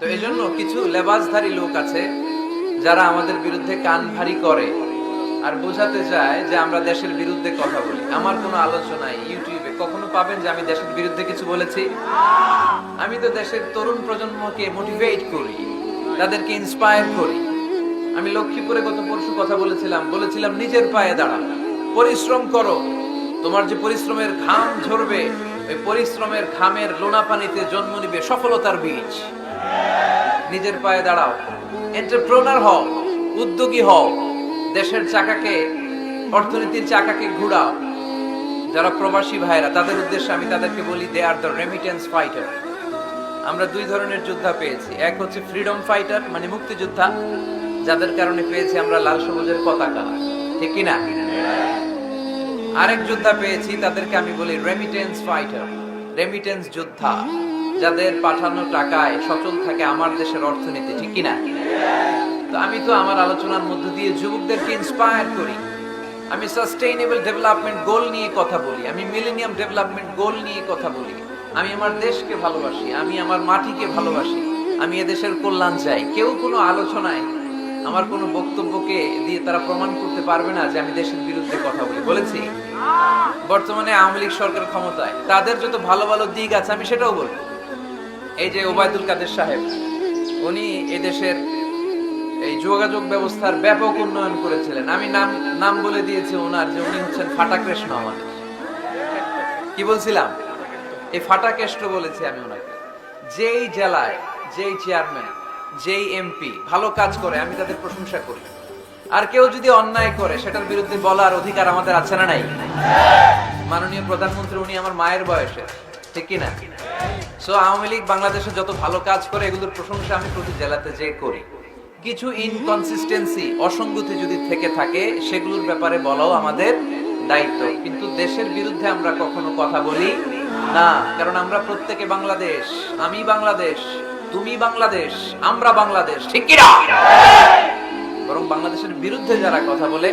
তো এই জন্য কিছু লেবাসধারী লোক আছে যারা আমাদের বিরুদ্ধে কান ভারী করে আর বোঝাতে চায় যে আমরা দেশের বিরুদ্ধে কথা বলি। আমার কোনো আলোচনায় ইউটিউবে। কখনো পাবেন যে আমি দেশের বিরুদ্ধে কিছু বলেছি? আমি তো দেশের তরুণ প্রজন্মকে মোটিভেট করি, তাদেরকে ইন্সপায়ার করি। আমি লক্ষ্মীপুরে গত পরশু কথা বলেছিলাম বলেছিলাম নিজের পায়ে দাঁড়াও। পরিশ্রম করো। তোমার যে পরিশ্রমের ঘাম ঝরবে, ওই পরিশ্রমের ঘামের লোনা পানিতে জন্ম নিবে সফলতার বীজ। নিজের পায়ে দাঁড়াও। এন্টারপ্রেনার হও, উদ্যোগী হও। দেশের চাকাকে, অর্থনীতির চাকাকে ঘুরাও। যারা প্রবাসী ভাইরা তাদের উদ্দেশ্যে আমি তাদেরকে বলি they are the remittance fighter আমরা দুই ধরনের যোদ্ধা পেয়েছি। এক হচ্ছে ফ্রিডম ফাইটার মানে মুক্তিযোদ্ধা। যাদের কারণে পেয়েছি আমরা লাল সবুজের পতাকা। ঠিক কি না আরেক যোদ্ধা পেয়েছি, তাদেরকে আমি বলি রেমিটেন্স ফাইটার রেমিটেন্স যোদ্ধা। যাদের পাঠানো টাকায় সচল থাকে আমার দেশের অর্থনীতি, ঠিক কি না তো আমি তো আমার আলোচনার মধ্য দিয়ে যুবকদেরকে ইন্সপায়ার করি। আমি সাস্টেইনেবল ডেভেলপমেন্ট গোল নিয়ে কথা বলি, আমি মিলেনিয়াম ডেভেলপমেন্ট গোল নিয়ে কথা বলি। আমি আমার দেশকে ভালোবাসি, আমি আমার মাটিকে ভালোবাসি, আমি এদেশের কল্যাণ চাই। কেউ কোনো আলোচনায় আমার কোনো বক্তব্যকে দিয়ে তারা প্রমাণ করতে পারবে না যে আমি দেশের বিরুদ্ধে কথা বলি। বলেছি, বর্তমানে আওয়ামী লীগ সরকার ক্ষমতায়, তাদের যত ভালো ভালো দিক আছে আমি সেটাও বলব। এই যে ওবায়দুল কাদের সাহেব, উনি এদেশের এই যোগাযোগ ব্যবস্থার ব্যাপক উন্নয়ন করেছিলেন। আমি নাম নাম বলে দিয়েছি ওনার যে উনি হচ্ছেন ফাটা কৃষ্ণ আমাদের। কি বলছিলাম? এই ফাটা কেষ্ট বলেছি আমি ওনাকে। যেই জেলায়, যেই চেয়ারম্যান যেই এমপি ভালো কাজ করে, আমি তাদের প্রশংসা করি। আর কেউ যদি অন্যায় করে, সেটার বিরুদ্ধে বলার অধিকার আমাদের আছে না নাই? মাননীয় প্রধানমন্ত্রী, উনি আমার মায়ের বয়সের। ঠিক কি না সো আওয়ামী লীগ বাংলাদেশে যত ভালো কাজ করে, এগুলোর প্রশংসা আমি প্রতি জেলাতে যে করি। কিছু ইনকনসিস্টেন্সি অসঙ্গতি যদি থেকে থাকে, সেগুলোর ব্যাপারে বলাও আমাদের দায়িত্ব। কিন্তু দেশের বিরুদ্ধে আমরা কখনো কথা বলি না, কারণ আমরা প্রত্যেকে বাংলাদেশ, আমি বাংলাদেশ, তুমি বাংলাদেশ, আমরা বাংলাদেশ, ঠিক কি না বরং বাংলাদেশের বিরুদ্ধে যারা কথা বলে,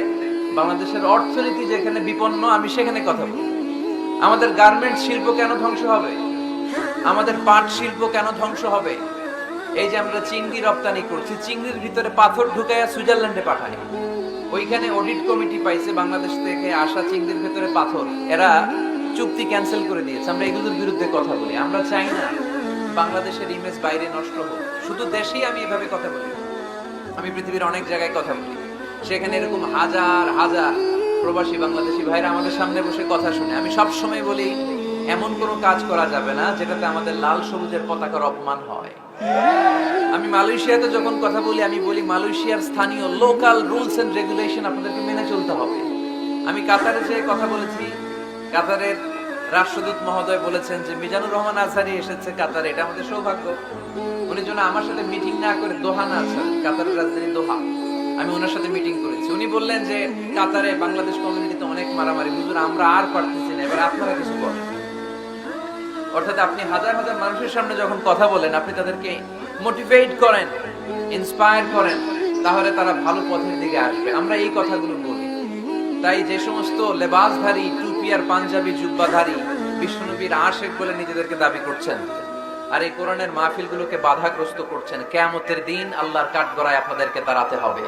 বাংলাদেশের অর্থনীতি যেখানে বিপন্ন, আমি সেখানে কথা বলি। আমাদের গার্মেন্টস শিল্প কেন ধ্বংস হবে? আমাদের পাট শিল্প কেন ধ্বংস হবে? এই যে আমরা চিংড়ি রপ্তানি করছি, চিংড়ির ভিতরে পাথর ঢুকাইয়া সুইজারল্যান্ডে পাঠাই। ওইখানে অডিট কমিটি পাইছে বাংলাদেশ থেকে আসা চিংড়ির ভিতরে পাথর। এরা চুক্তি ক্যান্সেল করে দিয়েছে। আমরা এগুলোর বিরুদ্ধে কথা বলি। আমরা চাই না বাংলাদেশের ইমেজ বাইরে নষ্ট হোক। শুধু দেশেই আমি এভাবে কথা বলি আমি পৃথিবীর অনেক জায়গায় কথা বলি। সেখানে এরকম হাজার হাজার প্রবাসী বাংলাদেশি ভাইরা আমাদের সামনে বসে কথা শুনে, আমি সব সময় বলি, এমন কোনো কাজ করা যাবে না যেটাতে আমাদের লাল সবুজের পতাকার অপমান হয়। আমি মালয়েশিয়াতে যখন কথা বলি, আমি বলি মালয়েশিয়ার স্থানীয় লোকাল রুলস এন্ড রেগুলেশন আপনাদেরকে মেনে চলতে হবে। আমি কাতারে যে কথা বলেছি, কাতারের রাষ্ট্রদূত মহোদয় বলেছেন যে, মিজানুর রহমান আজহারি এসেছে কাতারে, এটা আমাদের সৌভাগ্য। উনি যেন আমার সাথে মিটিং না করে দোহা না আছেন কাতারের রাজধানী দোহা। আমি ওনার সাথে মিটিং করেছি। উনি বললেন যে, কাতারে বাংলাদেশ কমিউনিটিতে অনেক মারামারি। হুজুর, আমরা আর পারতেছি না। এবার আপনারা কিছু করেন অর্থাৎ আপনি হাজার হাজার মানুষের সামনে যখন কথা বলেন, আপনি তাদেরকে মোটিভেট করেন ইন্সপায়ার করেন, তাহলে তারা ভালো পথের দিকে আসবে। আমরা এই কথাগুলো বলি। তাই যে সমস্ত লেবাসধারী, টুপি আর পাঞ্জাবি জুব্বাধারী বিষ্ণুনবীর আশেক বলে নিজেদেরকে দাবি করছেন। আর এই কোরআনের মাহফিলগুলোকে বাধাগ্রস্ত করছেন। কেয়ামতের দিন আল্লাহর কাঠগড়ায় আপনাদেরকে দাঁড়াতে হবে।